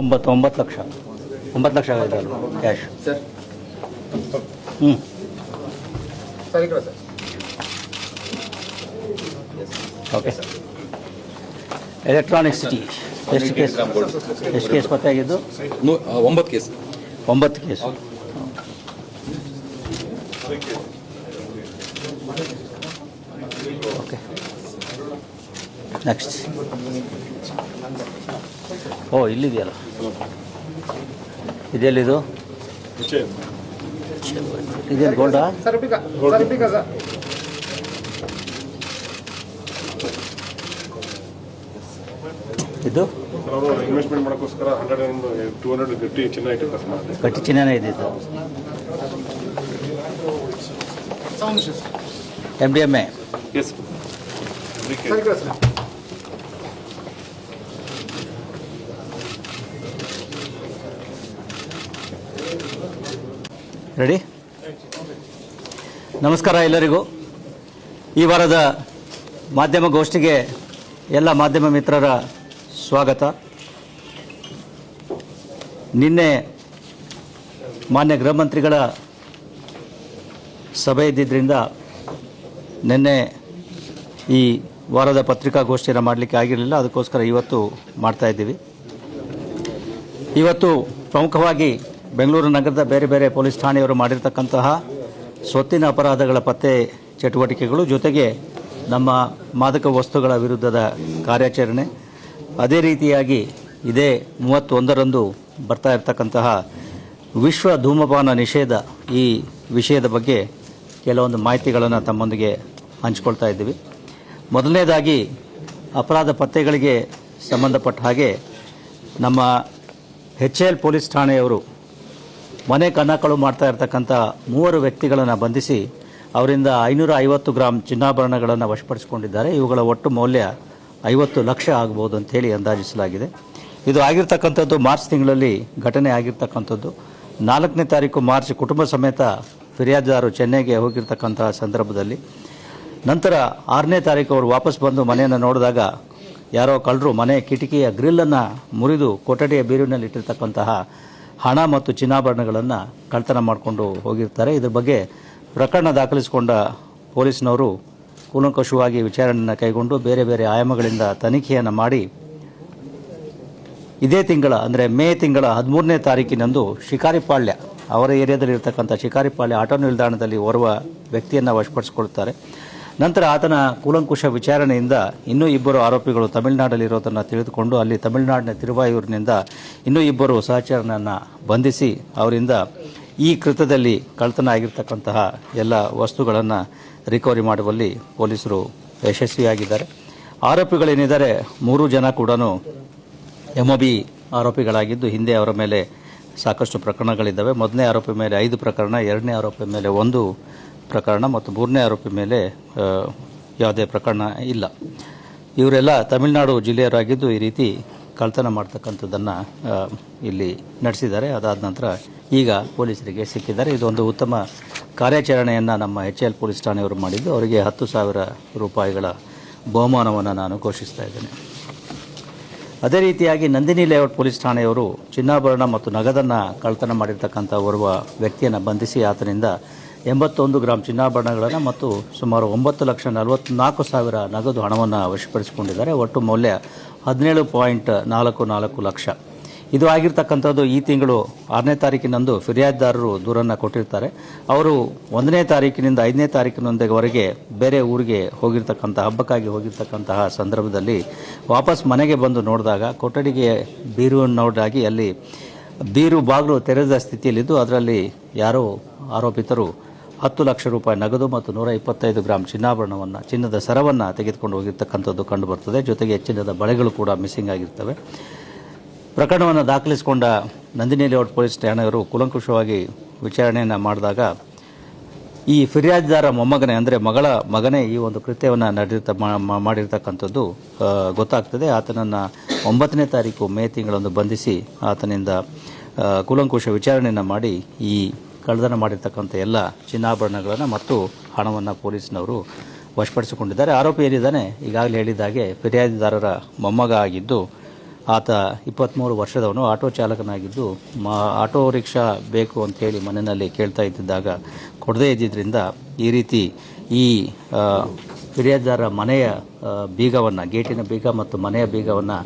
ಒಂಬತ್ತು ಒಂಬತ್ತು ಲಕ್ಷ. ಒಂಬತ್ತು ಲಕ್ಷ ಆಗಿದೆ ಅಲ್ವಾ? Cash sir. ಹ್ಞೂ ಸರ್ ಕಡೆ ಸರ್. ಓಕೆ ಎಲೆಕ್ಟ್ರಾನಿಕ್ ಸಿಟಿ ಎಷ್ಟು ಕೇಸ್ ಎಷ್ಟು ಕೇಸ್ ಪತ್ತೆಯಾಗಿದ್ದು ಆಗಿದ್ದು ಒಂಬತ್ತು ಕೇಸ್ ಒಂಬತ್ತು ಕೇಸ್ ಓಕೆ ನೆಕ್ಸ್ಟ್ ಓ ಇಲ್ಲಿದೆಯಲ್ಲ. ಇದೆಲ್ಲಿದು ಇದೇನು ಗೋಲ್ಡಾ? ಇದು? ಅವರು ಇನ್ವೆಸ್ಟ್ಮೆಂಟ್ ಮಾಡೋಕ್ಕೋಸ್ಕರ ಹಂಡ್ರೆಡ್ ಟೂ ಹಂಡ್ರೆಡ್ ಗಟ್ಟಿ ಚಿನ್ನ ಇಟ್ಟಿರ್ತಾರೆ ಗಟ್ಟಿ ಚಿನ್ನನೇ ಇದು M D M A S sir ಈ ಕಡೆ ಸರ್ ರೆಡಿ ನಮಸ್ಕಾರ ಎಲ್ಲರಿಗೂ. ಈ ವಾರದ ಮಾಧ್ಯಮ ಗೋಷ್ಠಿಗೆ ಎಲ್ಲ ಮಾಧ್ಯಮ ಮಿತ್ರರ ಸ್ವಾಗತ. ನಿನ್ನೆ ಮಾನ್ಯ ಗೃಹ ಮಂತ್ರಿಗಳ ಸಭೆ ಇದ್ದಿದ್ದರಿಂದ ನಿನ್ನೆ ಈ ವಾರದ ಪತ್ರಿಕಾಗೋಷ್ಠಿಯನ್ನು ಮಾಡಲಿಕ್ಕೆ ಆಗಿರಲಿಲ್ಲ. ಅದಕ್ಕೋಸ್ಕರ ಇವತ್ತು ಮಾಡ್ತಾ ಇದ್ದೀವಿ. ಇವತ್ತು ಪ್ರಮುಖವಾಗಿ ಬೆಂಗಳೂರು ನಗರದ ಬೇರೆ ಬೇರೆ ಪೊಲೀಸ್ ಠಾಣೆಯವರು ಮಾಡಿರ್ತಕ್ಕಂತಹ ಸ್ವತ್ತಿನ ಅಪರಾಧಗಳ ಪತ್ತೆ ಚಟುವಟಿಕೆಗಳು ಜೊತೆಗೆ ನಮ್ಮ ಮಾದಕ ವಸ್ತುಗಳ ವಿರುದ್ಧದ ಕಾರ್ಯಾಚರಣೆ. ಅದೇ ರೀತಿಯಾಗಿ ಇದೇ ಮೂವತ್ತೊಂದರಂದು ಬರ್ತಾ ಇರತಕ್ಕಂತಹ ವಿಶ್ವ ಧೂಮಪಾನ ನಿಷೇಧ ಈ ವಿಷಯದ ಬಗ್ಗೆ ಕೆಲವೊಂದು ಮಾಹಿತಿಗಳನ್ನು ತಮ್ಮೊಂದಿಗೆ ಹಂಚ್ಕೊಳ್ತಾ ಇದ್ದೀವಿ. ಮೊದಲನೇದಾಗಿ ಅಪರಾಧ ಪತ್ತೆಗಳಿಗೆ ಸಂಬಂಧಪಟ್ಟ ಹಾಗೆ ನಮ್ಮ ಎಚ್ ಎಲ್ ಪೊಲೀಸ್ ಠಾಣೆಯವರು ಮನೆ ಕನ್ನಕಳು ಮಾಡ್ತಾ ಇರ್ತಕ್ಕಂಥ ಮೂವರು ವ್ಯಕ್ತಿಗಳನ್ನು ಬಂಧಿಸಿ ಅವರಿಂದ ಐನೂರ ಐವತ್ತು ಗ್ರಾಮ್ ಚಿನ್ನಾಭರಣಗಳನ್ನು ವಶಪಡಿಸಿಕೊಂಡಿದ್ದಾರೆ. ಇವುಗಳ ಒಟ್ಟು ಮೌಲ್ಯ ಐವತ್ತು ಲಕ್ಷ ಆಗ್ಬೋದು ಅಂತೇಳಿ ಅಂದಾಜಿಸಲಾಗಿದೆ. ಇದು ಆಗಿರ್ತಕ್ಕಂಥದ್ದು ಮಾರ್ಚ್ ತಿಂಗಳಲ್ಲಿ ಘಟನೆ ಆಗಿರ್ತಕ್ಕಂಥದ್ದು. ನಾಲ್ಕನೇ ತಾರೀಕು ಮಾರ್ಚ್ ಕುಟುಂಬ ಸಮೇತ ಫಿರ್ಯಾದಿದಾರರು ಚೆನ್ನೈಗೆ ಹೋಗಿರ್ತಕ್ಕಂತಹ ಸಂದರ್ಭದಲ್ಲಿ. ನಂತರ ಆರನೇ ತಾರೀಕು ಅವರು ವಾಪಸ್ ಬಂದು ಮನೆಯನ್ನು ನೋಡಿದಾಗ ಯಾರೋ ಕಳ್ಳರು ಮನೆ ಕಿಟಕಿಯ ಗ್ರಿಲ್ಲನ್ನು ಮುರಿದು ಕೊಠಡಿಯ ಬೀರಿನಲ್ಲಿ ಇಟ್ಟಿರ್ತಕ್ಕಂತಹ ಹಣ ಮತ್ತು ಚಿನ್ನಾಭರಣಗಳನ್ನು ಕಳ್ತನ ಮಾಡಿಕೊಂಡು ಹೋಗಿರ್ತಾರೆ. ಇದರ ಬಗ್ಗೆ ಪ್ರಕರಣ ದಾಖಲಿಸಿಕೊಂಡ ಪೊಲೀಸ್ನವರು ಕೂಲಂಕಷವಾಗಿ ವಿಚಾರಣೆಯನ್ನು ಕೈಗೊಂಡು ಬೇರೆ ಬೇರೆ ಆಯಾಮಗಳಿಂದ ತನಿಖೆಯನ್ನು ಮಾಡಿ ಇದೇ ತಿಂಗಳ, ಅಂದರೆ ಮೇ ತಿಂಗಳ ಹದಿಮೂರನೇ ತಾರೀಕಿನಂದು ಶಿಕಾರಿಪಾಳ್ಯ, ಅವರ ಏರಿಯಾದಲ್ಲಿ ಇರತಕ್ಕಂಥ ಶಿಕಾರಿಪಾಳ್ಯ ಆಟೋ ನಿಲ್ದಾಣದಲ್ಲಿ ಓರ್ವ ವ್ಯಕ್ತಿಯನ್ನು ವಶಪಡಿಸಿಕೊಳ್ತಾರೆ. ನಂತರ ಆತನ ಕೂಲಂಕುಷ ವಿಚಾರಣೆಯಿಂದ ಇನ್ನೂ ಇಬ್ಬರು ಆರೋಪಿಗಳು ತಮಿಳುನಾಡಲ್ಲಿರೋದನ್ನು ತಿಳಿದುಕೊಂಡು ಅಲ್ಲಿ ತಮಿಳುನಾಡಿನ ತಿರುವಾಯೂರಿನಿಂದ ಇನ್ನೂ ಇಬ್ಬರು ಸಹಚರನನ್ನು ಬಂಧಿಸಿ ಅವರಿಂದ ಈ ಕೃತ್ಯದಲ್ಲಿ ಕಳ್ತನ ಆಗಿರ್ತಕ್ಕಂತಹ ಎಲ್ಲ ವಸ್ತುಗಳನ್ನು ರಿಕವರಿ ಮಾಡುವಲ್ಲಿ ಪೊಲೀಸರು ಯಶಸ್ವಿಯಾಗಿದ್ದಾರೆ. ಆರೋಪಿಗಳೇನಿದ್ದಾರೆ? ಮೂರು ಜನ ಕೂಡ ಎಮ್ಒಬಿ ಆರೋಪಿಗಳಾಗಿದ್ದು, ಹಿಂದೆ ಅವರ ಮೇಲೆ ಸಾಕಷ್ಟು ಪ್ರಕರಣಗಳಿದ್ದಾವೆ. ಮೊದಲನೇ ಆರೋಪಿ ಮೇಲೆ ಐದು ಪ್ರಕರಣ, ಎರಡನೇ ಆರೋಪಿ ಮೇಲೆ ಒಂದು ಪ್ರಕರಣ ಮತ್ತು ಮೂರನೇ ಆರೋಪಿ ಮೇಲೆ ಯಾವುದೇ ಪ್ರಕರಣ ಇಲ್ಲ. ಇವರೆಲ್ಲ ತಮಿಳುನಾಡು ಜಿಲ್ಲೆಯರಾಗಿದ್ದು ಈ ರೀತಿ ಕಳ್ತನ ಮಾಡ್ತಕ್ಕಂಥದ್ದನ್ನು ಇಲ್ಲಿ ನಡೆಸಿದ್ದಾರೆ. ಅದಾದ ನಂತರ ಈಗ ಪೊಲೀಸರಿಗೆ ಸಿಕ್ಕಿದ್ದಾರೆ. ಇದೊಂದು ಉತ್ತಮ ಕಾರ್ಯಾಚರಣೆಯನ್ನು ನಮ್ಮ ಎಚ್ ಎಲ್ ಪೊಲೀಸ್ ಠಾಣೆಯವರು ಮಾಡಿದ್ದು. ಅವರಿಗೆ ಹತ್ತು ಸಾವಿರ ರೂಪಾಯಿಗಳ ಬಹುಮಾನವನ್ನು ನಾನು ಘೋಷಿಸ್ತಾ ಇದ್ದೇನೆ. ಅದೇ ರೀತಿಯಾಗಿ ನಂದಿನಿ ಲೇಔಟ್ ಪೊಲೀಸ್ ಠಾಣೆಯವರು ಚಿನ್ನಾಭರಣ ಮತ್ತು ನಗದನ್ನು ಕಳ್ತನ ಮಾಡಿರ್ತಕ್ಕಂಥ ಓರ್ವ ವ್ಯಕ್ತಿಯನ್ನು ಬಂಧಿಸಿ ಆತನಿಂದ ಎಂಬತ್ತೊಂದು ಗ್ರಾಂ ಚಿನ್ನಾಭರಣಗಳನ್ನು ಮತ್ತು ಸುಮಾರು ಒಂಬತ್ತು ಲಕ್ಷ ನಲವತ್ತ್ನಾಲ್ಕು ಸಾವಿರ ನಗದು ಹಣವನ್ನು ವಶಪಡಿಸಿಕೊಂಡಿದ್ದಾರೆ. ಒಟ್ಟು ಮೌಲ್ಯ ಹದಿನೇಳು ಪಾಯಿಂಟ್ ನಾಲ್ಕು ನಾಲ್ಕು ಲಕ್ಷ. ಇದು ಆಗಿರ್ತಕ್ಕಂಥದ್ದು ಈ ತಿಂಗಳು ಆರನೇ ತಾರೀಕಿನಂದು ಫಿರ್ಯಾದಿದಾರರು ದೂರನ್ನು ಕೊಟ್ಟಿರ್ತಾರೆ. ಅವರು ಒಂದನೇ ತಾರೀಕಿನಿಂದ ಐದನೇ ತಾರೀಕಿನೊಂದಿಗೆವರೆಗೆ ಬೇರೆ ಊರಿಗೆ ಹೋಗಿರ್ತಕ್ಕಂಥ ಹಬ್ಬಕ್ಕಾಗಿ ಹೋಗಿರ್ತಕ್ಕಂತಹ ಸಂದರ್ಭದಲ್ಲಿ ವಾಪಸ್ ಮನೆಗೆ ಬಂದು ನೋಡಿದಾಗ ಕೊಠಡಿಗೆ ಬೀರುವನ್ನು ನೋಡಾಗಿ ಅಲ್ಲಿ ಬೀರು ಬಾಗಿಲು ತೆರೆದ ಸ್ಥಿತಿಯಲ್ಲಿದ್ದು, ಅದರಲ್ಲಿ ಯಾರೋ ಆರೋಪಿತರು ಹತ್ತು ಲಕ್ಷ ರೂಪಾಯಿ ನಗದು ಮತ್ತು ನೂರ ಇಪ್ಪತ್ತೈದು ಗ್ರಾಂ ಚಿನ್ನಾಭರಣವನ್ನು, ಚಿನ್ನದ ಸರವನ್ನು ತೆಗೆದುಕೊಂಡು ಹೋಗಿರ್ತಕ್ಕಂಥದ್ದು ಕಂಡುಬರ್ತದೆ. ಜೊತೆಗೆ ಚಿನ್ನದ ಬಳೆಗಳು ಕೂಡ ಮಿಸ್ಸಿಂಗ್ ಆಗಿರ್ತವೆ. ಪ್ರಕರಣವನ್ನು ದಾಖಲಿಸಿಕೊಂಡ ನಂದಿನಿ ಲೇಔಟ್ ಪೊಲೀಸ್ ಠಾಣೆಯವರು ಕುಲಂಕುಷವಾಗಿ ವಿಚಾರಣೆಯನ್ನು ಮಾಡಿದಾಗ, ಈ ಫಿರ್ಯಾದಿದಾರ ಮೊಮ್ಮಗನೇ, ಅಂದರೆ ಮಗಳ ಮಗನೇ ಈ ಒಂದು ಕೃತ್ಯವನ್ನು ನಡೆದಿರ್ತ ಮಾಡಿರ್ತಕ್ಕಂಥದ್ದು ಗೊತ್ತಾಗ್ತದೆ. ಆತನನ್ನು ಒಂಬತ್ತನೇ ತಾರೀಕು ಮೇ ತಿಂಗಳಂದು ಬಂಧಿಸಿ ಆತನಿಂದ ಕೂಲಂಕುಷ ವಿಚಾರಣೆಯನ್ನು ಮಾಡಿ ಈ ಕಳ್ಳತನ ಮಾಡಿರ್ತಕ್ಕಂಥ ಎಲ್ಲ ಚಿನ್ನಾಭರಣಗಳನ್ನು ಮತ್ತು ಹಣವನ್ನು ಪೊಲೀಸ್ನವರು ವಶಪಡಿಸಿಕೊಂಡಿದ್ದಾರೆ. ಆರೋಪಿ ಏನಿದ್ದಾನೆ? ಈಗಾಗಲೇ ಹೇಳಿದ ಹಾಗೆ ಫಿರ್ಯಾದಿದಾರರ ಮೊಮ್ಮಗ ಆಗಿದ್ದು, ಆತ ಇಪ್ಪತ್ತ್ಮೂರು ವರ್ಷದವನು. ಆಟೋ ಚಾಲಕನಾಗಿದ್ದು, ಮಾ, ಆಟೋ ರಿಕ್ಷಾ ಬೇಕು ಅಂತೇಳಿ ಮನೆಯಲ್ಲಿ ಕೇಳ್ತಾ ಇದ್ದಿದ್ದಾಗ ಕೊಡದೇ ಇದ್ದಿದ್ದರಿಂದ ಈ ರೀತಿ ಈ ಫಿರ್ಯಾದಿದಾರ ಫಿರ್ಯಾದಿದಾರರ ಮನೆಯ ಬೀಗವನ್ನು, ಗೇಟಿನ ಬೀಗ ಮತ್ತು ಮನೆಯ ಬೀಗವನ್ನು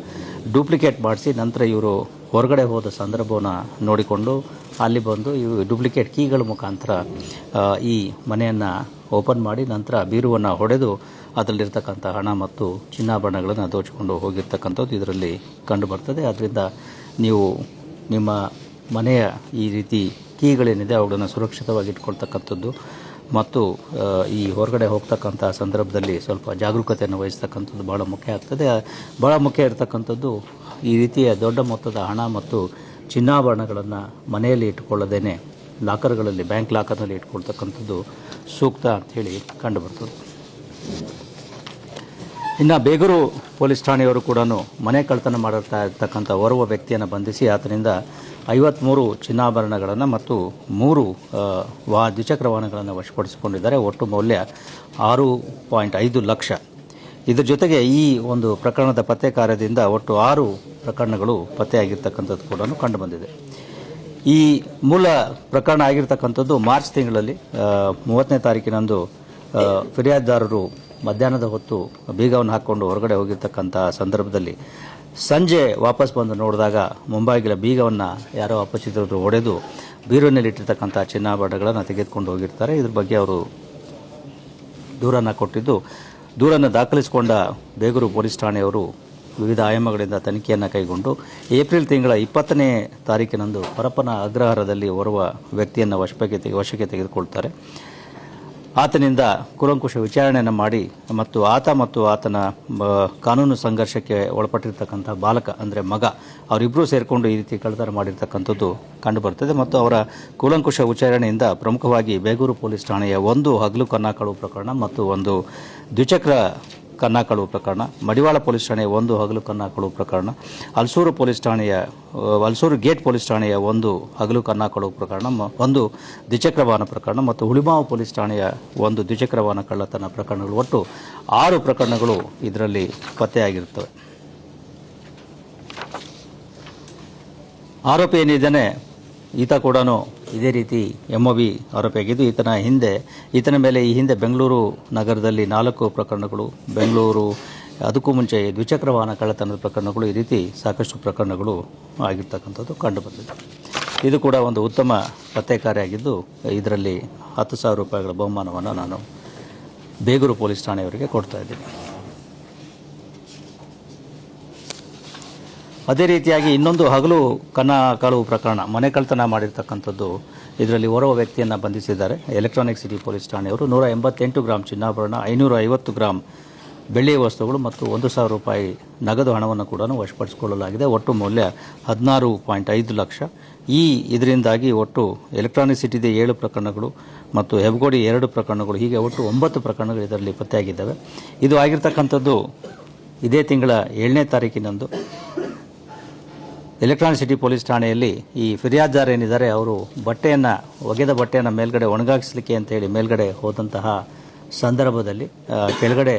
ಡೂಪ್ಲಿಕೇಟ್ ಮಾಡಿಸಿ ನಂತರ ಇವರು ಹೊರಗಡೆ ಹೋದ ಸಂದರ್ಭವನ್ನು ನೋಡಿಕೊಂಡು ಅಲ್ಲಿ ಬಂದು ಇವು ಡೂಪ್ಲಿಕೇಟ್ ಕೀಗಳ ಮುಖಾಂತರ ಈ ಮನೆಯನ್ನು ಓಪನ್ ಮಾಡಿ ನಂತರ ಬೀರುವನ್ನು ಹೊಡೆದು ಅದರಲ್ಲಿರ್ತಕ್ಕಂಥ ಹಣ ಮತ್ತು ಚಿನ್ನಾಭರಣಗಳನ್ನು ದೋಚಿಕೊಂಡು ಹೋಗಿರ್ತಕ್ಕಂಥದ್ದು ಇದರಲ್ಲಿ ಕಂಡುಬರ್ತದೆ ಅದರಿಂದ ನೀವು ನಿಮ್ಮ ಮನೆಯ ಈ ರೀತಿ ಕೀಗಳೇನಿದೆ ಅವುಗಳನ್ನು ಸುರಕ್ಷಿತವಾಗಿ ಇಟ್ಕೊಳ್ತಕ್ಕಂಥದ್ದು ಮತ್ತು ಈ ಹೊರಗಡೆ ಹೋಗ್ತಕ್ಕಂಥ ಸಂದರ್ಭದಲ್ಲಿ ಸ್ವಲ್ಪ ಜಾಗರೂಕತೆಯನ್ನು ವಹಿಸ್ತಕ್ಕಂಥದ್ದು ಭಾಳ ಮುಖ್ಯ ಆಗ್ತದೆ. ಭಾಳ ಮುಖ್ಯ ಇರತಕ್ಕಂಥದ್ದು ಈ ರೀತಿಯ ದೊಡ್ಡ ಮೊತ್ತದ ಹಣ ಮತ್ತು ಚಿನ್ನಾಭರಣಗಳನ್ನು ಮನೆಯಲ್ಲಿ ಇಟ್ಟುಕೊಳ್ಳದೇನೆ ಲಾಕರ್ಗಳಲ್ಲಿ, ಬ್ಯಾಂಕ್ ಲಾಕರ್ನಲ್ಲಿ ಇಟ್ಕೊಳ್ತಕ್ಕಂಥದ್ದು ಸೂಕ್ತ ಅಂಥೇಳಿ ಕಂಡುಬರ್ತದೆ. ಇನ್ನು ಬೇಗೂರು ಪೊಲೀಸ್ ಠಾಣೆಯವರು ಕೂಡ ಮನೆ ಕಳ್ತನ ಮಾಡುತ್ತಾ ಇರ್ತಕ್ಕಂಥ ಓರ್ವ ವ್ಯಕ್ತಿಯನ್ನು ಬಂಧಿಸಿ ಆತನಿಂದ ಐವತ್ತ್ಮೂರು ಚಿನ್ನಾಭರಣಗಳನ್ನು ಮತ್ತು ಮೂರು ವಾ, ದ್ವಿಚಕ್ರ ವಾಹನಗಳನ್ನು ವಶಪಡಿಸಿಕೊಂಡಿದ್ದಾರೆ. ಒಟ್ಟು ಮೌಲ್ಯ ಆರು ಪಾಯಿಂಟ್ ಐದು ಲಕ್ಷ ಇದ್ರ ಜೊತೆಗೆ ಈ ಒಂದು ಪ್ರಕರಣದ ಪತ್ತೆ ಕಾರ್ಯದಿಂದ ಒಟ್ಟು ಆರು ಪ್ರಕರಣಗಳು ಪತ್ತೆಯಾಗಿರ್ತಕ್ಕಂಥದ್ದು ಕೂಡ ಕಂಡುಬಂದಿದೆ ಈ ಮೂಲ ಪ್ರಕರಣ ಆಗಿರ್ತಕ್ಕಂಥದ್ದು ಮಾರ್ಚ್ ತಿಂಗಳಲ್ಲಿ ಮೂವತ್ತನೇ ತಾರೀಕಿನಂದು ಫಿರ್ಯಾದಿದಾರರು ಮಧ್ಯಾಹ್ನದ ಹೊತ್ತು ಬೀಗವನ್ನು ಹಾಕ್ಕೊಂಡು ಹೊರಗಡೆ ಹೋಗಿರ್ತಕ್ಕಂಥ ಸಂದರ್ಭದಲ್ಲಿ ಸಂಜೆ ವಾಪಸ್ ಬಂದು ನೋಡಿದಾಗ ಮುಂಬಾಗಿಲ ಬೀಗವನ್ನು ಯಾರೋ ಅಪರಿಚಿತರು ಒಡೆದು ಬೀರುವಿನಲ್ಲಿಟ್ಟಿರ್ತಕ್ಕಂಥ ಚಿನ್ನಾಭರಣಗಳನ್ನು ತೆಗೆದುಕೊಂಡು ಹೋಗಿರ್ತಾರೆ. ಇದ್ರ ಬಗ್ಗೆ ಅವರು ದೂರನ್ನು ಕೊಟ್ಟಿದ್ದು ದೂರನ್ನು ದಾಖಲಿಸಿಕೊಂಡ ಬೇಗೂರು ಪೊಲೀಸ್ ಠಾಣೆಯವರು ವಿವಿಧ ಆಯಾಮಗಳಿಂದ ತನಿಖೆಯನ್ನು ಕೈಗೊಂಡು ಏಪ್ರಿಲ್ ತಿಂಗಳ ಇಪ್ಪತ್ತನೇ ತಾರೀಕಿನಂದು ಪರಪ್ಪನ ಅಗ್ರಹಾರದಲ್ಲಿ ಓರ್ವ ವ್ಯಕ್ತಿಯನ್ನು ವಶಕ್ಕೆ ವಶಕ್ಕೆ ತೆಗೆದುಕೊಳ್ತಾರೆ. ಆತನಿಂದ ಕುಲಂಕುಶ ವಿಚಾರಣೆಯನ್ನು ಮಾಡಿ ಮತ್ತು ಆತ ಮತ್ತು ಆತನ ಕಾನೂನು ಸಂಘರ್ಷಕ್ಕೆ ಒಳಪಟ್ಟಿರ್ತಕ್ಕಂಥ ಬಾಲಕ, ಅಂದರೆ ಮಗ ಅವರಿಬ್ಬರೂ ಸೇರಿಕೊಂಡು ಈ ರೀತಿ ಕಳ್ಳತನ ಮಾಡಿರ್ತಕ್ಕಂಥದ್ದು ಕಂಡುಬರ್ತದೆ ಮತ್ತು ಅವರ ಕೂಲಂಕುಷ ವಿಚಾರಣೆಯಿಂದ ಪ್ರಮುಖವಾಗಿ ಬೇಗೂರು ಪೊಲೀಸ್ ಠಾಣೆಯ ಒಂದು ಹಗಲು ಕನ್ನಾಕಳು ಪ್ರಕರಣ ಮತ್ತು ಒಂದು ದ್ವಿಚಕ್ರ ಕನ್ನಾಕಳು ಪ್ರಕರಣ, ಮಡಿವಾಳ ಪೊಲೀಸ್ ಠಾಣೆಯ ಒಂದು ಹಗಲು ಕನ್ನಾಕಳು ಪ್ರಕರಣ, ಅಲ್ಸೂರು ಪೊಲೀಸ್ ಠಾಣೆಯ, ಅಲ್ಸೂರು ಗೇಟ್ ಪೊಲೀಸ್ ಠಾಣೆಯ ಒಂದು ಹಗಲು ಕನ್ನಾಕಳು ಪ್ರಕರಣ ಒಂದು ದ್ವಿಚಕ್ರ ವಾಹನ ಪ್ರಕರಣ ಮತ್ತು ಹುಳಿಮಾವು ಪೊಲೀಸ್ ಠಾಣೆಯ ಒಂದು ದ್ವಿಚಕ್ರ ವಾಹನ ಕಳ್ಳತನ ಪ್ರಕರಣಗಳು. ಒಟ್ಟು ಆರು ಪ್ರಕರಣಗಳು ಇದರಲ್ಲಿ ಪತ್ತೆಯಾಗಿರುತ್ತವೆ. ಆರೋಪಿ ಏನಿದ್ದಾನೆ, ಈತ ಕೂಡ ಇದೇ ರೀತಿ ಎಂ ಒ ಬಿ ಆರೋಪಿಯಾಗಿದ್ದು ಈತನ ಹಿಂದೆ, ಈತನ ಮೇಲೆ ಈ ಹಿಂದೆ ಬೆಂಗಳೂರು ನಗರದಲ್ಲಿ ನಾಲ್ಕು ಪ್ರಕರಣಗಳು, ಬೆಂಗಳೂರು, ಅದಕ್ಕೂ ಮುಂಚೆ ದ್ವಿಚಕ್ರ ವಾಹನ ಕಳ್ಳತನದ ಪ್ರಕರಣಗಳು, ಈ ರೀತಿ ಸಾಕಷ್ಟು ಪ್ರಕರಣಗಳು ಆಗಿರ್ತಕ್ಕಂಥದ್ದು ಕಂಡುಬಂದಿದೆ. ಇದು ಕೂಡ ಒಂದು ಉತ್ತಮ ಪತ್ತೆ ಕಾರ್ಯಾಗಿದ್ದು ಇದರಲ್ಲಿ ಹತ್ತು ಸಾವಿರ ರೂಪಾಯಿಗಳ ಬಹುಮಾನವನ್ನು ನಾನು ಬೇಗೂರು ಪೊಲೀಸ್ ಠಾಣೆಯವರಿಗೆ ಕೊಡ್ತಾ ಇದ್ದೀನಿ. ಅದೇ ರೀತಿಯಾಗಿ ಇನ್ನೊಂದು ಹಗಲು ಕನ್ನ ಕಳವು ಪ್ರಕರಣ, ಮನೆ ಕಳ್ತನ ಮಾಡಿರ್ತಕ್ಕಂಥದ್ದು ಇದರಲ್ಲಿ ಓರ್ವ ವ್ಯಕ್ತಿಯನ್ನು ಬಂಧಿಸಿದ್ದಾರೆ. ಎಲೆಕ್ಟ್ರಾನಿಕ್ ಸಿಟಿ ಪೊಲೀಸ್ ಠಾಣೆಯವರು ನೂರ ಎಂಬತ್ತೆಂಟು ಗ್ರಾಮ್ ಚಿನ್ನಾಭರಣ, ಐನೂರ ಐವತ್ತು ಗ್ರಾಮ್ ಬೆಳ್ಳಿಯ ವಸ್ತುಗಳು ಮತ್ತು ಒಂದು ಸಾವಿರ ರೂಪಾಯಿ ನಗದು ಹಣವನ್ನು ಕೂಡ ವಶಪಡಿಸಿಕೊಳ್ಳಲಾಗಿದೆ. ಒಟ್ಟು ಮೌಲ್ಯ ಹದಿನಾರು ಪಾಯಿಂಟ್ ಐದು ಲಕ್ಷ. ಈ ಇದರಿಂದಾಗಿ ಒಟ್ಟು ಎಲೆಕ್ಟ್ರಾನಿಕ್ ಸಿಟಿದೆ ಏಳು ಪ್ರಕರಣಗಳು ಮತ್ತು ಹೆಬ್ಗೋಡಿ ಎರಡು ಪ್ರಕರಣಗಳು, ಹೀಗೆ ಒಟ್ಟು ಒಂಬತ್ತು ಪ್ರಕರಣಗಳು ಇದರಲ್ಲಿ ಪತ್ತೆಯಾಗಿದ್ದಾವೆ. ಇದು ಆಗಿರ್ತಕ್ಕಂಥದ್ದು ಇದೇ ತಿಂಗಳ ಏಳನೇ ತಾರೀಕಿನಂದು. ಎಲೆಕ್ಟ್ರಾನಿಕ್ ಸಿಟಿ ಪೊಲೀಸ್ ಠಾಣೆಯಲ್ಲಿ ಈ ಫಿರ್ಯಾದಿದಾರ ಏನಿದ್ದಾರೆ, ಅವರು ಬಟ್ಟೆಯನ್ನು, ಒಗೆದ ಬಟ್ಟೆಯನ್ನು ಮೇಲ್ಗಡೆ ಒಣಗಾಗಿಸ್ಲಿಕ್ಕೆ ಅಂತೇಳಿ ಮೇಲ್ಗಡೆ ಹೋದಂತಹ ಸಂದರ್ಭದಲ್ಲಿ ಕೆಳಗಡೆ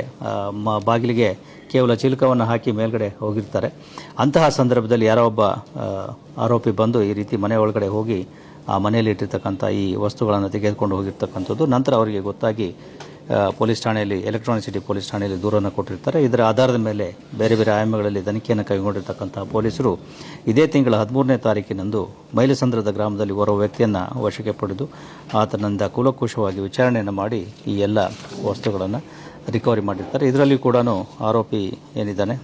ಮ, ಬಾಗಿಲಿಗೆ ಕೇವಲ ಚಿಲಕವನ್ನು ಹಾಕಿ ಮೇಲ್ಗಡೆ ಹೋಗಿರ್ತಾರೆ. ಅಂತಹ ಸಂದರ್ಭದಲ್ಲಿ ಯಾರೋ ಒಬ್ಬ ಆರೋಪಿ ಬಂದು ಈ ರೀತಿ ಮನೆ ಒಳಗಡೆ ಹೋಗಿ ಆ ಮನೆಯಲ್ಲಿ ಇಟ್ಟಿರ್ತಕ್ಕಂಥ ಈ ವಸ್ತುಗಳನ್ನು ತೆಗೆದುಕೊಂಡು ಹೋಗಿರ್ತಕ್ಕಂಥದ್ದು. ನಂತರ ಅವರಿಗೆ ಗೊತ್ತಾಗಿ ಪೊಲೀಸ್ ಠಾಣೆಯಲ್ಲಿ ಎಲೆಕ್ಟ್ರಾನಿಕ್ ಸಿಟಿ ಪೊಲೀಸ್ ಠಾಣೆಯಲ್ಲಿ ದೂರನ್ನು ಕೊಟ್ಟಿರ್ತಾರೆ. ಇದರ ಆಧಾರದ ಮೇಲೆ ಬೇರೆ ಬೇರೆ ಆಯಾಮಗಳಲ್ಲಿ ತನಿಖೆಯನ್ನು ಕೈಗೊಂಡಿರ್ತಕ್ಕಂಥ ಪೊಲೀಸರು ಇದೇ ತಿಂಗಳ ಹದಿಮೂರನೇ ತಾರೀಕಿನಂದು ಮೈಲಸಂದ್ರದ ಗ್ರಾಮದಲ್ಲಿ ಓರ್ವ ವ್ಯಕ್ತಿಯನ್ನು ವಶಕ್ಕೆ ಪಡೆದು ಆತನಿಂದ ಕೂಲಂಕುಷವಾಗಿ ವಿಚಾರಣೆಯನ್ನು ಮಾಡಿ ಈ ಎಲ್ಲ ವಸ್ತುಗಳನ್ನು ರಿಕವರಿ ಮಾಡಿರ್ತಾರೆ. ಇದರಲ್ಲಿ ಕೂಡ ಆರೋಪಿ ಏನಿದ್ದಾನೆ?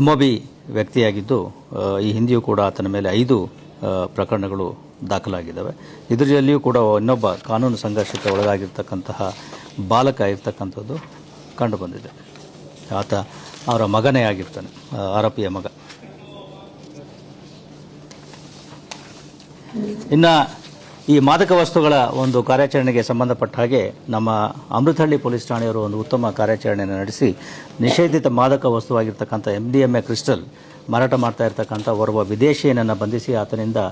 ಎಂ ವ್ಯಕ್ತಿಯಾಗಿದ್ದು ಈ ಹಿಂದೆಯೂ ಕೂಡ ಆತನ ಮೇಲೆ ಐದು ಪ್ರಕರಣಗಳು ದಾಖಲಾಗಿದ್ದಾವೆ. ಇದರಲ್ಲಿಯೂ ಕೂಡ ಇನ್ನೊಬ್ಬ ಕಾನೂನು ಸಂಘರ್ಷಕ್ಕೆ ಒಳಗಾಗಿರ್ತಕ್ಕಂತಹ ಬಾಲಕ ಇರ್ತಕ್ಕಂಥದ್ದು ಕಂಡುಬಂದಿದೆ. ಆತ ಅವರ ಮಗನೇ ಆಗಿರ್ತಾನೆ ಆರೋಪಿಯ ಮಗ. ಇನ್ನು ಈ ಮಾದಕ ವಸ್ತುಗಳ ಒಂದು ಕಾರ್ಯಾಚರಣೆಗೆ ಸಂಬಂಧಪಟ್ಟ ಹಾಗೆ ನಮ್ಮ ಅಮೃತಹಳ್ಳಿ ಪೊಲೀಸ್ ಠಾಣೆಯವರು ಒಂದು ಉತ್ತಮ ಕಾರ್ಯಾಚರಣೆಯನ್ನು ನಡೆಸಿ, ನಿಷೇಧಿತ ಮಾದಕ ವಸ್ತುವಾಗಿರ್ತಕ್ಕಂಥ M D M A crystal ಮಾರಾಟ ಮಾಡ್ತಾ ಇರ್ತಕ್ಕಂಥ ಓರ್ವ ವಿದೇಶಿಯನನ್ನು ಬಂಧಿಸಿ ಆತನಿಂದ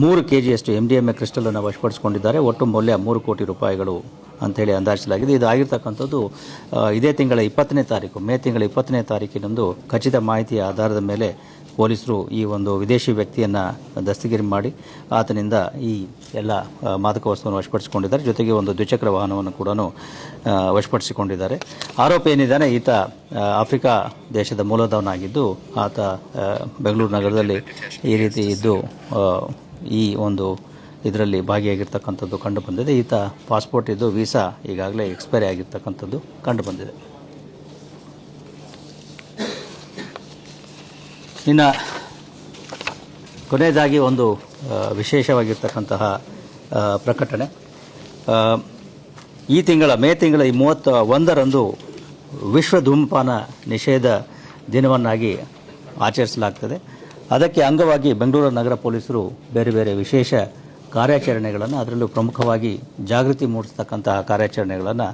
ಮೂರು ಕೆ ಜಿಯಷ್ಟು ಎಂ ಡಿ ಎಂ ಎ ಕ್ರಿಸ್ಟಲನ್ನು ವಶಪಡಿಸಿಕೊಂಡಿದ್ದಾರೆ. ಒಟ್ಟು ಮೌಲ್ಯ ಮೂರು ಕೋಟಿ ರೂಪಾಯಿಗಳು ಅಂಥೇಳಿ ಅಂದಾಜಿಸಲಾಗಿದೆ. ಇದು ಆಗಿರ್ತಕ್ಕಂಥದ್ದು ಇದೇ ತಿಂಗಳ ಇಪ್ಪತ್ತನೇ ತಾರೀಕು, ಮೇ ತಿಂಗಳ ಇಪ್ಪತ್ತನೇ ತಾರೀಕಿನಂದು ಖಚಿತ ಮಾಹಿತಿಯ ಆಧಾರದ ಮೇಲೆ ಪೊಲೀಸರು ಈ ಒಂದು ವಿದೇಶಿ ವ್ಯಕ್ತಿಯನ್ನು ದಸ್ತಗಿರಿ ಮಾಡಿ ಆತನಿಂದ ಈ ಎಲ್ಲ ಮಾದಕ ವಸ್ತುವನ್ನು ವಶಪಡಿಸಿಕೊಂಡಿದ್ದಾರೆ. ಜೊತೆಗೆ ಒಂದು ದ್ವಿಚಕ್ರ ವಾಹನವನ್ನು ಕೂಡ ವಶಪಡಿಸಿಕೊಂಡಿದ್ದಾರೆ. ಆರೋಪಿ ಏನಿದ್ದಾನೆ, ಈತ ಆಫ್ರಿಕಾ ದೇಶದ ಮೂಲದವನಾಗಿದ್ದು, ಆತ ಬೆಂಗಳೂರು ನಗರದಲ್ಲಿ ಈ ರೀತಿ ಇದ್ದು ಈ ಒಂದು ಇದರಲ್ಲಿ ಭಾಗಿಯಾಗಿರ್ತಕ್ಕಂಥದ್ದು ಕಂಡು ಬಂದಿದೆ. ಈತ ಪಾಸ್ಪೋರ್ಟ್ ಇದ್ದು ವೀಸಾ ಈಗಾಗಲೇ ಎಕ್ಸ್ಪೈರಿ ಆಗಿರ್ತಕ್ಕಂಥದ್ದು ಕಂಡು ಬಂದಿದೆ. ಇನ್ನು ಕೊನೆಯದಾಗಿ ಒಂದು ವಿಶೇಷವಾಗಿರ್ತಕ್ಕಂತಹ ಪ್ರಕಟಣೆ. ಈ ತಿಂಗಳ, ಮೇ ತಿಂಗಳ ಈ ಮೂವತ್ತ ಒಂದರಂದು ವಿಶ್ವ ಧೂಮಪಾನ ನಿಷೇಧ ದಿನವನ್ನಾಗಿ ಆಚರಿಸಲಾಗ್ತದೆ. ಅದಕ್ಕೆ ಅಂಗವಾಗಿ ಬೆಂಗಳೂರು ನಗರ ಪೊಲೀಸರು ಬೇರೆ ಬೇರೆ ವಿಶೇಷ ಕಾರ್ಯಾಚರಣೆಗಳನ್ನು ಅದರಲ್ಲೂ ಪ್ರಮುಖವಾಗಿ ಜಾಗೃತಿ ಮೂಡಿಸ್ತಕ್ಕಂತಹ ಕಾರ್ಯಾಚರಣೆಗಳನ್ನು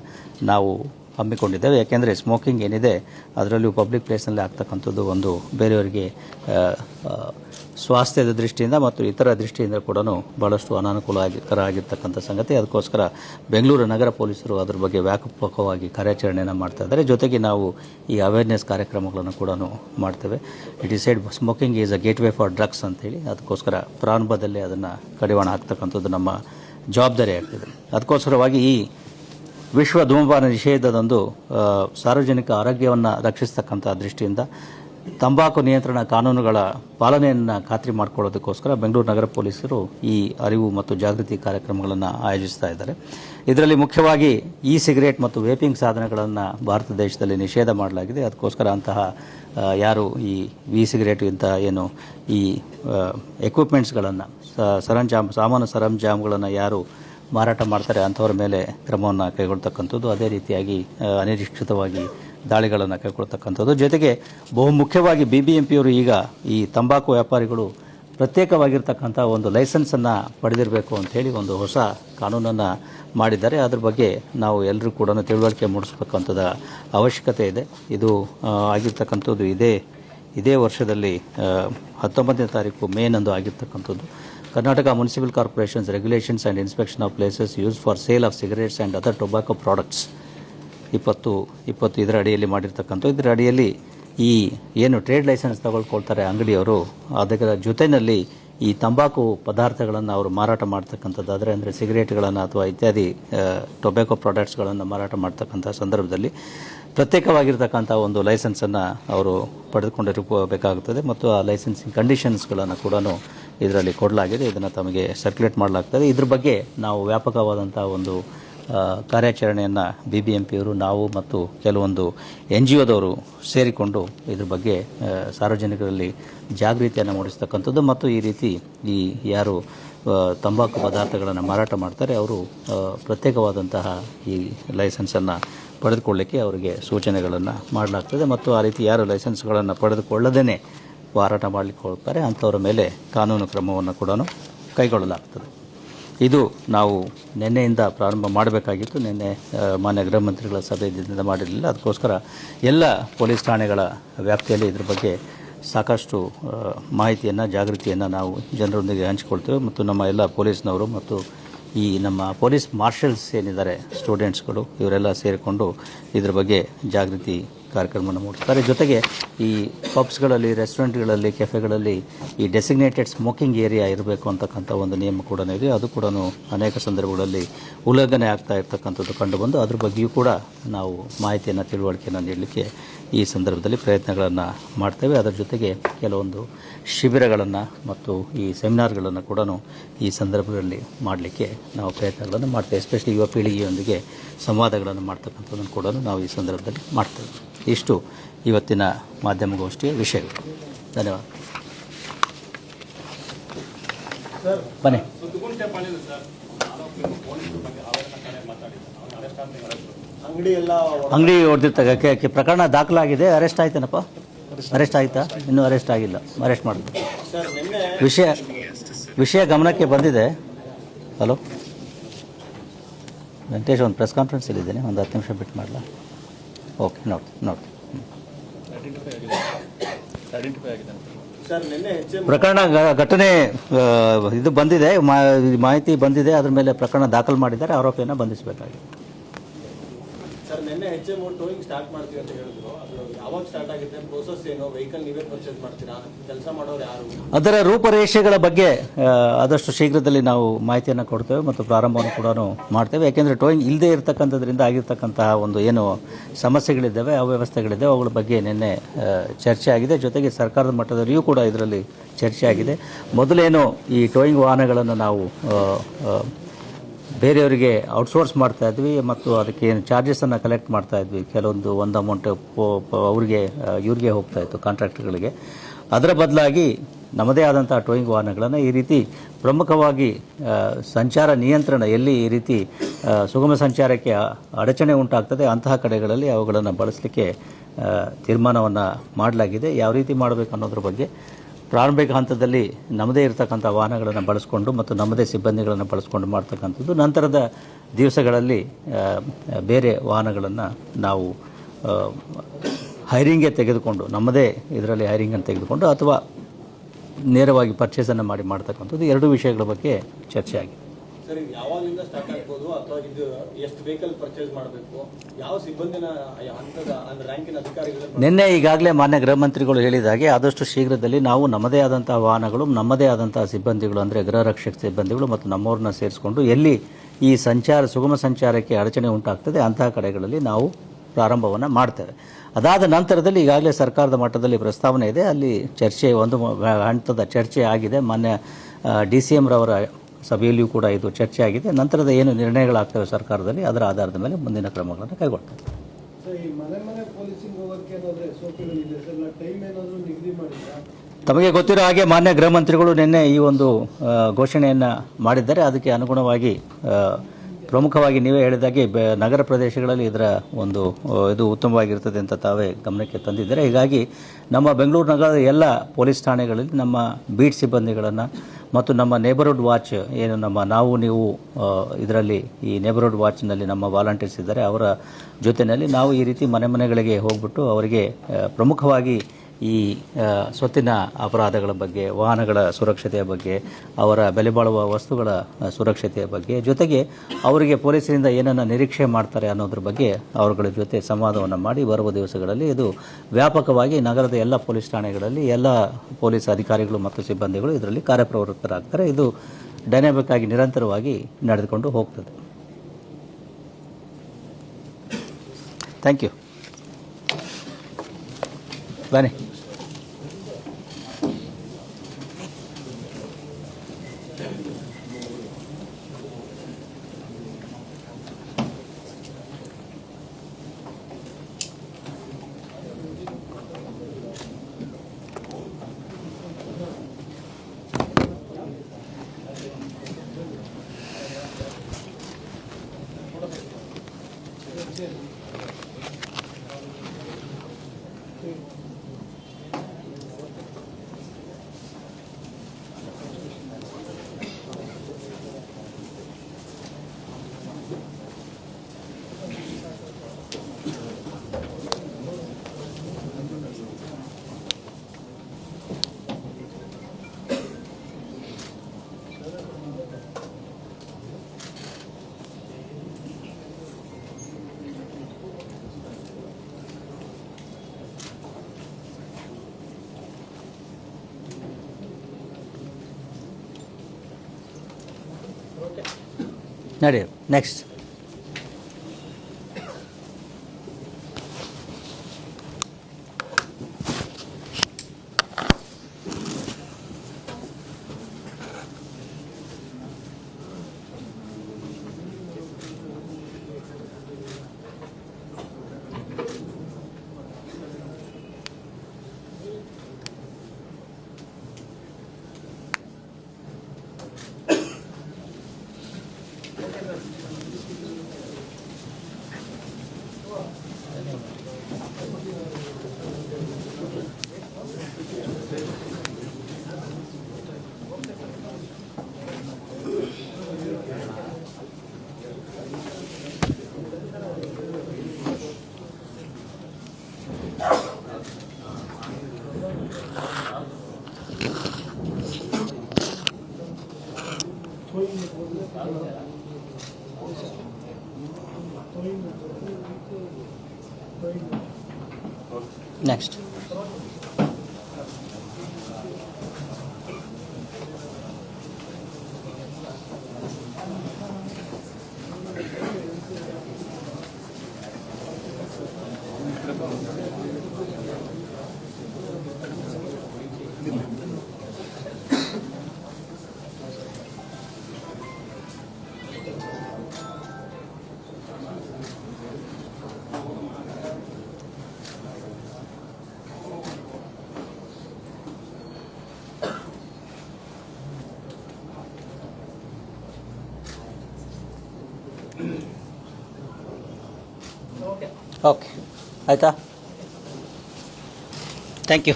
ನಾವು ಹಮ್ಮಿಕೊಂಡಿದ್ದೇವೆ. ಯಾಕೆಂದರೆ ಸ್ಮೋಕಿಂಗ್ ಏನಿದೆ, ಅದರಲ್ಲೂ ಪಬ್ಲಿಕ್ ಪ್ಲೇಸ್ನಲ್ಲಿ ಆಗ್ತಕ್ಕಂಥದ್ದು ಒಂದು ಬೇರೆಯವರಿಗೆ ಸ್ವಾಸ್ಥ್ಯದ ದೃಷ್ಟಿಯಿಂದ ಮತ್ತು ಇತರ ದೃಷ್ಟಿಯಿಂದ ಕೂಡ ಭಾಳಷ್ಟು ಆಗಿಕರ ಆಗಿರ್ತಕ್ಕಂಥ ಸಂಗತಿ. ಅದಕ್ಕೋಸ್ಕರ ಬೆಂಗಳೂರು ನಗರ ಪೊಲೀಸರು ಅದ್ರ ಬಗ್ಗೆ ವ್ಯಾಪಕವಾಗಿ ಕಾರ್ಯಾಚರಣೆಯನ್ನು ಮಾಡ್ತಾ ಇದ್ದಾರೆ. ಜೊತೆಗೆ ನಾವು ಈ ಅವೇರ್ನೆಸ್ ಕಾರ್ಯಕ್ರಮಗಳನ್ನು ಕೂಡ ಮಾಡ್ತೇವೆ. It is said smoking is a gateway for drugs ಅಂತೇಳಿ. ಅದಕ್ಕೋಸ್ಕರ ಪ್ರಾರಂಭದಲ್ಲಿ ಅದನ್ನು ಕಡಿವಾಣ ಹಾಕ್ತಕ್ಕಂಥದ್ದು ನಮ್ಮ ಜವಾಬ್ದಾರಿ ಆಗ್ತದೆ. ಅದಕ್ಕೋಸ್ಕರವಾಗಿ ಈ ವಿಶ್ವ ಧೂಮಪಾನ ನಿಷೇಧದೊಂದು ಸಾರ್ವಜನಿಕ ಆರೋಗ್ಯವನ್ನು ರಕ್ಷಿಸ್ತಕ್ಕಂಥ ದೃಷ್ಟಿಯಿಂದ ತಂಬಾಕು ನಿಯಂತ್ರಣ ಕಾನೂನುಗಳ ಪಾಲನೆಯನ್ನು ಖಾತ್ರಿ ಮಾಡಿಕೊಳ್ಳೋದಕ್ಕೋಸ್ಕರ ಬೆಂಗಳೂರು ನಗರ ಪೊಲೀಸರು ಈ ಅರಿವು ಮತ್ತು ಜಾಗೃತಿ ಕಾರ್ಯಕ್ರಮಗಳನ್ನು ಆಯೋಜಿಸ್ತಾ ಇದ್ದಾರೆ. ಇದರಲ್ಲಿ ಮುಖ್ಯವಾಗಿ ಇ ಸಿಗರೇಟ್ ಮತ್ತು ವೇಪಿಂಗ್ ಸಾಧನಗಳನ್ನು ಭಾರತ ದೇಶದಲ್ಲಿ ನಿಷೇಧ ಮಾಡಲಾಗಿದೆ. ಅದಕ್ಕೋಸ್ಕರ ಅಂತಹ ಯಾರು ಈ ವಿ ಸಿಗರೇಟ್ ಇಂತಹ ಏನು ಈ ಎಕ್ವಿಪ್ಮೆಂಟ್ಸ್ಗಳನ್ನು ಸರಂಜಾಮ್ ಸಾಮಾನು ಸರಂಜಾಮ್ಗಳನ್ನು ಯಾರು ಮಾರಾಟ ಮಾಡ್ತಾರೆ ಅಂಥವ್ರ ಮೇಲೆ ಕ್ರಮವನ್ನು ಕೈಗೊಳ್ತಕ್ಕಂಥದ್ದು. ಅದೇ ರೀತಿಯಾಗಿ ಅನಿರೀಕ್ಷಿತವಾಗಿ ದಾಳಿಗಳನ್ನು ಕೈಗೊಳ್ತಕ್ಕಂಥದ್ದು ಜೊತೆಗೆ ಬಹು ಮುಖ್ಯವಾಗಿ ಬಿ ಬಿ ಎಂ ಪಿಯವರು ಈಗ ಈ ತಂಬಾಕು ವ್ಯಾಪಾರಿಗಳು ಪ್ರತ್ಯೇಕವಾಗಿರ್ತಕ್ಕಂಥ ಒಂದು ಲೈಸೆನ್ಸನ್ನು ಪಡೆದಿರಬೇಕು ಅಂಥೇಳಿ ಒಂದು ಹೊಸ ಕಾನೂನನ್ನು ಮಾಡಿದ್ದಾರೆ. ಅದ್ರ ಬಗ್ಗೆ ನಾವು ಎಲ್ಲರೂ ಕೂಡ ತಿಳುವಳಿಕೆ ಮೂಡಿಸ್ಬೇಕಂಥದ ಅವಶ್ಯಕತೆ ಇದೆ. ಇದು ಆಗಿರ್ತಕ್ಕಂಥದ್ದು ಇದೇ ಇದೇ ವರ್ಷದಲ್ಲಿ ಹತ್ತೊಂಬತ್ತನೇ ತಾರೀಕು ಮೇನಂದು ಆಗಿರ್ತಕ್ಕಂಥದ್ದು. Karnataka municipal corporations regulations and inspection of places use for sale of cigarettes and other tobacco products. ಇಪ್ಪತ್ತು ಇಪ್ಪತ್ತು ಇದರ ಅಡಿಯಲ್ಲಿ ಮಾಡಿರ್ತಕ್ಕಂಥ, ಇದರ ಅಡಿಯಲ್ಲಿ ಈ ಏನು ಟ್ರೇಡ್ ಲೈಸೆನ್ಸ್ ತಗೊಳ್ಕೊಳ್ತಾರೆ ಅಂಗಡಿಯವರು ಅದರ ಜೊತೆಯಲ್ಲಿ ಈ ತಂಬಾಕು ಪದಾರ್ಥಗಳನ್ನು ಅವರು ಮಾರಾಟ ಮಾಡ್ತಕ್ಕಂಥದ್ದಾದರೆ, ಅಂದರೆ ಸಿಗರೇಟ್ಗಳನ್ನು ಅಥವಾ ಇತ್ಯಾದಿ ಟೊಬ್ಯಾಕೋ ಪ್ರಾಡಕ್ಟ್ಸ್ಗಳನ್ನು ಮಾರಾಟ ಮಾಡ್ತಕ್ಕಂಥ ಸಂದರ್ಭದಲ್ಲಿ ಪ್ರತ್ಯೇಕವಾಗಿರ್ತಕ್ಕಂಥ ಒಂದು ಲೈಸೆನ್ಸನ್ನು ಅವರು ಪಡೆದುಕೊಂಡಿರಬೇಕಾಗುತ್ತದೆ ಮತ್ತು ಆ ಲೈಸೆನ್ಸಿಂಗ್ ಕಂಡೀಷನ್ಸ್ಗಳನ್ನು ಕೂಡ ಇದರಲ್ಲಿ ಕೊಡಲಾಗಿದೆ. ಇದನ್ನು ತಮಗೆ ಸರ್ಕ್ಯುಲೇಟ್ ಮಾಡಲಾಗ್ತದೆ. ಇದ್ರ ಬಗ್ಗೆ ನಾವು ವ್ಯಾಪಕವಾದಂಥ ಒಂದು ಕಾರ್ಯಾಚರಣೆಯನ್ನು ಬಿ ಬಿ ಎಂ ಪಿಯವರು ನಾವು ಮತ್ತು ಕೆಲವೊಂದು ಎನ್ ಜಿ ಒದವರು ಸೇರಿಕೊಂಡು ಇದ್ರ ಬಗ್ಗೆ ಸಾರ್ವಜನಿಕರಲ್ಲಿ ಜಾಗೃತಿಯನ್ನು ಮೂಡಿಸ್ತಕ್ಕಂಥದ್ದು ಮತ್ತು ಈ ರೀತಿ ಈ ಯಾರು ತಂಬಾಕು ಪದಾರ್ಥಗಳನ್ನು ಮಾರಾಟ ಮಾಡ್ತಾರೆ, ಅವರು ಪ್ರತ್ಯೇಕವಾದಂತಹ ಈ ಲೈಸೆನ್ಸನ್ನು ಪಡೆದುಕೊಳ್ಳಿಕ್ಕೆ ಅವರಿಗೆ ಸೂಚನೆಗಳನ್ನು ಮಾಡಲಾಗ್ತದೆ ಮತ್ತು ಆ ರೀತಿ ಯಾರು ಲೈಸೆನ್ಸ್ಗಳನ್ನು ಪಡೆದುಕೊಳ್ಳದೇ ಮಾರಾಟ ಮಾಡಲಿಕ್ಕೆ ಹೋಗ್ತಾರೆ, ಅಂಥವ್ರ ಮೇಲೆ ಕಾನೂನು ಕ್ರಮವನ್ನು ಕೂಡ ಕೈಗೊಳ್ಳಲಾಗ್ತದೆ. ಇದು ನಾವು ನಿನ್ನೆಯಿಂದ ಪ್ರಾರಂಭ ಮಾಡಬೇಕಾಗಿತ್ತು. ನಿನ್ನೆ ಮಾನ್ಯ ಗೃಹ ಮಂತ್ರಿಗಳ ಸಭೆಯಿಂದ ಮಾಡಿರಲಿಲ್ಲ. ಅದಕ್ಕೋಸ್ಕರ ಎಲ್ಲ ಪೊಲೀಸ್ ಠಾಣೆಗಳ ವ್ಯಾಪ್ತಿಯಲ್ಲಿ ಇದ್ರ ಬಗ್ಗೆ ಸಾಕಷ್ಟು ಮಾಹಿತಿಯನ್ನು, ಜಾಗೃತಿಯನ್ನು ನಾವು ಜನರೊಂದಿಗೆ ಹಂಚಿಕೊಳ್ತೇವೆ. ಮತ್ತು ನಮ್ಮ ಎಲ್ಲ ಪೊಲೀಸ್ನವರು ಮತ್ತು ಈ ನಮ್ಮ ಪೊಲೀಸ್ ಮಾರ್ಷಲ್ಸ್ ಏನಿದ್ದಾರೆ, ಸ್ಟೂಡೆಂಟ್ಸ್ಗಳು, ಇವರೆಲ್ಲ ಸೇರಿಕೊಂಡು ಇದ್ರ ಬಗ್ಗೆ ಜಾಗೃತಿ ಕಾರ್ಯಕ್ರಮವನ್ನು ಮೂಡಿಸ್ತಾರೆ ಜೊತೆಗೆ ಈ ಪಬ್ಸ್ಗಳಲ್ಲಿ, ರೆಸ್ಟೋರೆಂಟ್ಗಳಲ್ಲಿ, ಕೆಫೆಗಳಲ್ಲಿ ಈ ಡೆಸಿಗ್ನೇಟೆಡ್ ಸ್ಮೋಕಿಂಗ್ ಏರಿಯಾ ಇರಬೇಕು ಅಂತಕ್ಕಂಥ ಒಂದು ನಿಯಮ ಕೂಡ ಇದೆ. ಅದು ಕೂಡ ಅನೇಕ ಸಂದರ್ಭಗಳಲ್ಲಿ ಉಲ್ಲಂಘನೆ ಆಗ್ತಾ ಇರ್ತಕ್ಕಂಥದ್ದು ಕಂಡುಬಂದು ಅದ್ರ ಬಗ್ಗೆಯೂ ಕೂಡ ನಾವು ಮಾಹಿತಿಯನ್ನು, ತಿಳುವಳಿಕೆಯನ್ನು ನೀಡಲಿಕ್ಕೆ ಈ ಸಂದರ್ಭದಲ್ಲಿ ಪ್ರಯತ್ನಗಳನ್ನು ಮಾಡ್ತೇವೆ. ಅದರ ಜೊತೆಗೆ ಕೆಲವೊಂದು ಶಿಬಿರಗಳನ್ನು ಮತ್ತು ಈ ಸೆಮಿನಾರ್ಗಳನ್ನು ಕೂಡ ಈ ಸಂದರ್ಭದಲ್ಲಿ ಮಾಡಲಿಕ್ಕೆ ನಾವು ಪ್ರಯತ್ನಗಳನ್ನು ಮಾಡ್ತೇವೆ. ಎಸ್ಪೆಷಲಿ ಯುವ ಪೀಳಿಗೆಯೊಂದಿಗೆ ಸಂವಾದಗಳನ್ನು ಮಾಡ್ತಕ್ಕಂಥದ್ದನ್ನು ಕೂಡ ನಾವು ಈ ಸಂದರ್ಭದಲ್ಲಿ ಮಾಡ್ತೇವೆ. ಇಷ್ಟು ಇವತ್ತಿನ ಮಾಧ್ಯಮಗೋಷ್ಠಿಯ ವಿಷಯಗಳು. ಧನ್ಯವಾದ. ಬನ್ನಿ. ಅಂಗಡಿ ಹೊಡೆದಿರ್ತ ಪ್ರಕರಣ ದಾಖಲಾಗಿದೆ. ಅರೆಸ್ಟ್ ಆಯ್ತೇನಪ್ಪ? ಅರೆಸ್ಟ್ ಆಯ್ತಾ? ಇನ್ನೂ ಅರೆಸ್ಟ್ ಆಗಿಲ್ಲ. ಅರೆಸ್ಟ್ ಮಾಡಿದ್ರು. ವಿಷಯ ವಿಷಯ ಗಮನಕ್ಕೆ ಬಂದಿದೆ. ಹಲೋ ವೆಂಕಟೇಶ್ ಒಂದು ಪ್ರೆಸ್ ಕಾನ್ಫರೆನ್ಸಲ್ಲಿದ್ದೇನೆ ಒಂದು ಹತ್ತು ನಿಮಿಷ ಬಿಟ್ಟು ಮಾಡಲಾ? ಓಕೆ ನೋಡ್ತೀನಿ ನೋಡ್ತೀನಿ. ಪ್ರಕರಣ ಘಟನೆ ಇದು ಬಂದಿದೆ ಮಾಹಿತಿ ಬಂದಿದೆ, ಅದ್ರ ಮೇಲೆ ಪ್ರಕರಣ ದಾಖಲು ಮಾಡಿದ್ದಾರೆ, ಆರೋಪಿಯನ್ನು ಬಂಧಿಸಬೇಕಾಗಿದೆ. ಅದರ ರೂಪರೇಷೆಗಳ ಬಗ್ಗೆ ಆದಷ್ಟು ಶೀಘ್ರದಲ್ಲಿ ನಾವು ಮಾಹಿತಿಯನ್ನು ಕೊಡ್ತೇವೆ ಮತ್ತು ಪ್ರಾರಂಭವನ್ನು ಕೂಡ ಮಾಡ್ತೇವೆ. ಯಾಕೆಂದರೆ ಟೋಯಿಂಗ್ ಇಲ್ಲದೆ ಇರತಕ್ಕಂಥದ್ರಿಂದ ಆಗಿರ್ತಕ್ಕಂತಹ ಒಂದು ಏನು ಸಮಸ್ಯೆಗಳಿದ್ದಾವೆ, ಅವ್ಯವಸ್ಥೆಗಳಿದ್ದಾವೆ, ಅವುಗಳ ಬಗ್ಗೆ ನಿನ್ನೆ ಚರ್ಚೆ ಆಗಿದೆ. ಜೊತೆಗೆ ಸರ್ಕಾರದ ಮಟ್ಟದಲ್ಲಿಯೂ ಕೂಡ ಇದರಲ್ಲಿ ಚರ್ಚೆ ಆಗಿದೆ. ಮೊದಲೇನು ಈ ಟೋಯಿಂಗ್ ವಾಹನಗಳನ್ನು ನಾವು ಬೇರೆಯವರಿಗೆ ಔಟ್ಸೋರ್ಸ್ ಮಾಡ್ತಾ ಇದ್ವಿ ಮತ್ತು ಅದಕ್ಕೆ ಏನು ಚಾರ್ಜಸನ್ನು ಕಲೆಕ್ಟ್ ಮಾಡ್ತಾ ಇದ್ವಿ. ಕೆಲವೊಂದು ಒಂದು ಅಮೌಂಟ್ ಅವ್ರಿಗೆ ಇವ್ರಿಗೆ ಹೋಗ್ತಾ ಇತ್ತು ಕಾಂಟ್ರಾಕ್ಟ್ಗಳಿಗೆ ಅದರ ಬದಲಾಗಿ ನಮ್ಮದೇ ಆದಂಥ ಟೋಯಿಂಗ್ ವಾಹನಗಳನ್ನು ಈ ರೀತಿ ಪ್ರಮುಖವಾಗಿ ಸಂಚಾರ ನಿಯಂತ್ರಣ ಎಲ್ಲಿ ಈ ರೀತಿ ಸುಗಮ ಸಂಚಾರಕ್ಕೆ ಅಡಚಣೆ ಉಂಟಾಗ್ತದೆ ಅಂತಹ ಕಡೆಗಳಲ್ಲಿ ಅವುಗಳನ್ನು ಬಳಸಲಿಕ್ಕೆ ತೀರ್ಮಾನವನ್ನು ಮಾಡಲಾಗಿದೆ. ಯಾವ ರೀತಿ ಮಾಡಬೇಕು ಅನ್ನೋದ್ರ ಬಗ್ಗೆ ಪ್ರಾರಂಭಿಕ ಹಂತದಲ್ಲಿ ನಮ್ಮದೇ ಇರತಕ್ಕಂಥ ವಾಹನಗಳನ್ನು ಬಳಸ್ಕೊಂಡು ಮತ್ತು ನಮ್ಮದೇ ಸಿಬ್ಬಂದಿಗಳನ್ನು ಬಳಸ್ಕೊಂಡು ಮಾಡ್ತಕ್ಕಂಥದ್ದು. ನಂತರದ ದಿವಸಗಳಲ್ಲಿ ಬೇರೆ ವಾಹನಗಳನ್ನು ನಾವು ಹೈರಿಂಗ್ಗೆ ತೆಗೆದುಕೊಂಡು, ನಮ್ಮದೇ ಇದರಲ್ಲಿ ಹೈರಿಂಗನ್ನು ತೆಗೆದುಕೊಂಡು ಅಥವಾ ನೇರವಾಗಿ ಪರ್ಚೇಸನ್ನು ಮಾಡಿ ಮಾಡ್ತಕ್ಕಂಥದ್ದು. ಎರಡು ವಿಷಯಗಳ ಬಗ್ಗೆ ಚರ್ಚೆ ಆಗಿದೆ ಸ್ಟಾರ್ಟ್ ಆಗ್ಬೋದು ಅಥವಾ ಇದು ಎಷ್ಟು ವೆಹಿಕಲ್ ಪರ್ಚೇಸ್ ಮಾಡಬೇಕು, ಯಾವ ಸಿಬ್ಬಂದಿನ ಹಂತದ, ಅಂದ್ರೆ ರ್ಯಾಂಕಿನ ಅಧಿಕಾರಿಗಳು ನಿನ್ನೆ ಈಗಾಗಲೇ ಮಾನ್ಯ ಗೃಹ ಮಂತ್ರಿಗಳು ಹೇಳಿದ ಹಾಗೆ ಆದಷ್ಟು ಶೀಘ್ರದಲ್ಲಿ ನಾವು ನಮ್ಮದೇ ಆದಂತಹ ವಾಹನಗಳು, ನಮ್ಮದೇ ಆದಂತಹ ಸಿಬ್ಬಂದಿಗಳು, ಅಂದರೆ ಗೃಹ ರಕ್ಷಕ ಸಿಬ್ಬಂದಿಗಳು ಮತ್ತು ನಮ್ಮವ್ರನ್ನ ಸೇರಿಸಿಕೊಂಡು ಎಲ್ಲಿ ಈ ಸಂಚಾರ, ಸುಗಮ ಸಂಚಾರಕ್ಕೆ ಅಡಚಣೆ ಉಂಟಾಗ್ತದೆ ಅಂತಹ ಕಡೆಗಳಲ್ಲಿ ನಾವು ಪ್ರಾರಂಭವನ್ನು ಮಾಡ್ತೇವೆ. ಅದಾದ ನಂತರದಲ್ಲಿ ಈಗಾಗಲೇ ಸರ್ಕಾರದ ಮಟ್ಟದಲ್ಲಿ ಪ್ರಸ್ತಾವನೆ ಇದೆ. ಅಲ್ಲಿ ಚರ್ಚೆ, ಒಂದು ಹಂತದ ಚರ್ಚೆ ಆಗಿದೆ. ಮಾನ್ಯ ಡಿ ಸಿ ರವರ ಸಭೆಯಲ್ಲಿಯೂ ಕೂಡ ಇದು ಚರ್ಚೆ ಆಗಿದೆ ನಂತರದ ಏನು ನಿರ್ಣಯಗಳಾಗ್ತವೆ ಸರ್ಕಾರದಲ್ಲಿ ಅದರ ಆಧಾರದ ಮೇಲೆ ಮುಂದಿನ ಕ್ರಮಗಳನ್ನು ಕೈಗೊಳ್ತಾರೆ ತಮಗೆ ಗೊತ್ತಿರೋ ಹಾಗೆ ಮಾನ್ಯ ಗೃಹ ಮಂತ್ರಿಗಳು ನಿನ್ನೆ ಈ ಒಂದು ಘೋಷಣೆಯನ್ನು ಮಾಡಿದ್ದಾರೆ. ಅದಕ್ಕೆ ಅನುಗುಣವಾಗಿ ಪ್ರಮುಖವಾಗಿ ನೀವೇ ಹೇಳಿದಾಗೆ ಬೆ ನಗರ ಪ್ರದೇಶಗಳಲ್ಲಿ ಇದರ ಒಂದು ಇದು ಉತ್ತಮವಾಗಿರ್ತದೆ ಅಂತ ತಾವೇ ಗಮನಕ್ಕೆ ತಂದಿದ್ದಾರೆ. ಹೀಗಾಗಿ ನಮ್ಮ ಬೆಂಗಳೂರು ನಗರದ ಎಲ್ಲ ಪೊಲೀಸ್ ಠಾಣೆಗಳಲ್ಲಿ ನಮ್ಮ ಬೀಟ್ ಸಿಬ್ಬಂದಿಗಳನ್ನು ಮತ್ತು ನಮ್ಮ ನೇಬರ್ಹುಡ್ ವಾಚ್ ಏನು ನಮ್ಮ ನಾವು, ನೀವು ಇದರಲ್ಲಿ ಈ ನೇಬರ್ಹುಡ್ ವಾಚ್ನಲ್ಲಿ ನಮ್ಮ ವಾಲಂಟಿಯರ್ಸ್ ಇದ್ದಾರೆ, ಅವರ ಜೊತೆಯಲ್ಲಿ ನಾವು ಈ ರೀತಿ ಮನೆ ಮನೆಗಳಿಗೆ ಹೋಗ್ಬಿಟ್ಟು ಅವರಿಗೆ ಪ್ರಮುಖವಾಗಿ ಈ ಸ್ವತ್ತಿನ ಅಪರಾಧಗಳ ಬಗ್ಗೆ, ವಾಹನಗಳ ಸುರಕ್ಷತೆಯ ಬಗ್ಗೆ, ಅವರ ಬೆಲೆ ಬಾಳುವ ವಸ್ತುಗಳ ಸುರಕ್ಷತೆಯ ಬಗ್ಗೆ, ಜೊತೆಗೆ ಅವರಿಗೆ ಪೊಲೀಸರಿಂದ ಏನನ್ನು ನಿರೀಕ್ಷೆ ಮಾಡ್ತಾರೆ ಅನ್ನೋದ್ರ ಬಗ್ಗೆ ಅವರುಗಳ ಜೊತೆ ಸಂವಾದವನ್ನು ಮಾಡಿ ಬರುವ ದಿವಸಗಳಲ್ಲಿ ಇದು ವ್ಯಾಪಕವಾಗಿ ನಗರದ ಎಲ್ಲ ಪೊಲೀಸ್ ಠಾಣೆಗಳಲ್ಲಿ ಎಲ್ಲ ಪೊಲೀಸ್ ಅಧಿಕಾರಿಗಳು ಮತ್ತು ಸಿಬ್ಬಂದಿಗಳು ಇದರಲ್ಲಿ ಕಾರ್ಯಪ್ರವೃತ್ತರಾಗ್ತಾರೆ. ಇದು ಡೈನಾಮಿಕ್ ನಿರಂತರವಾಗಿ ನಡೆದುಕೊಂಡು ಹೋಗ್ತದೆ. ಥ್ಯಾಂಕ್ ಯು ಬನ್ನಿ ನಡಿ ನೆಕ್ಸ್ಟ್ ನೆಕ್ಸ್ಟ್ ಓಕೆ ಆಯಿತಾ ಥ್ಯಾಂಕ್ ಯು